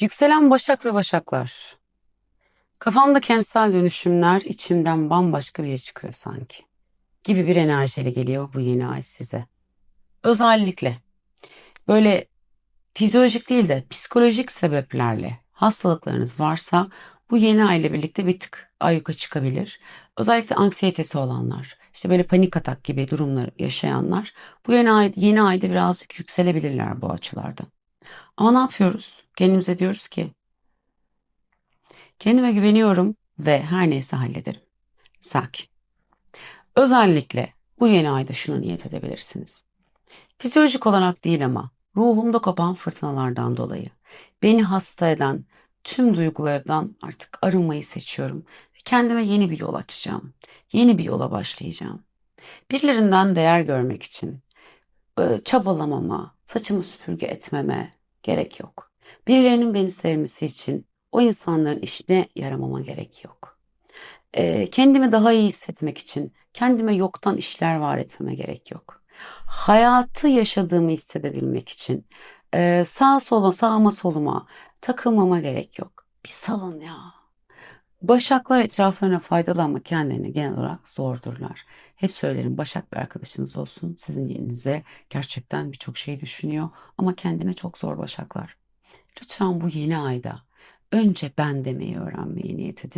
Yükselen Başak ve Başaklar. Kafamda kentsel dönüşümler, içimden bambaşka biri çıkıyor sanki. Gibi bir enerjiyle geliyor bu yeni ay size. Özellikle böyle fizyolojik değil de psikolojik sebeplerle hastalıklarınız varsa bu yeni ay ile birlikte bir tık ayyuka çıkabilir. Özellikle anksiyetesi olanlar, işte böyle panik atak gibi durumlar yaşayanlar bu yeni ay yeni ayda birazcık yükselebilirler bu açılarda. Ama ne yapıyoruz? Kendimize diyoruz ki kendime güveniyorum ve her neyse hallederim. Sakin. Özellikle bu yeni ayda şuna niyet edebilirsiniz. Fizyolojik olarak değil ama ruhumda kopan fırtınalardan dolayı beni hasta eden tüm duygulardan artık arınmayı seçiyorum. Kendime yeni bir yol açacağım. Yeni bir yola başlayacağım. Birilerinden değer görmek için e, çabalamama, saçımı süpürge etmeme gerek yok. Birilerinin beni sevmesi için o insanların işine yaramama gerek yok. E, kendimi daha iyi hissetmek için kendime yoktan işler var etmeme gerek yok. Hayatı yaşadığımı hissedebilmek için e, sağa sola sağıma soluma takılmama gerek yok. Bir salın ya. Başaklar etraflarına faydalı ama kendilerine genel olarak zordurlar. Hep söylerim Başak bir arkadaşınız olsun. Sizin yerinize gerçekten birçok şey düşünüyor ama kendine çok zor Başaklar. Lütfen bu yeni ayda önce ben demeyi öğrenmeye niyet edin.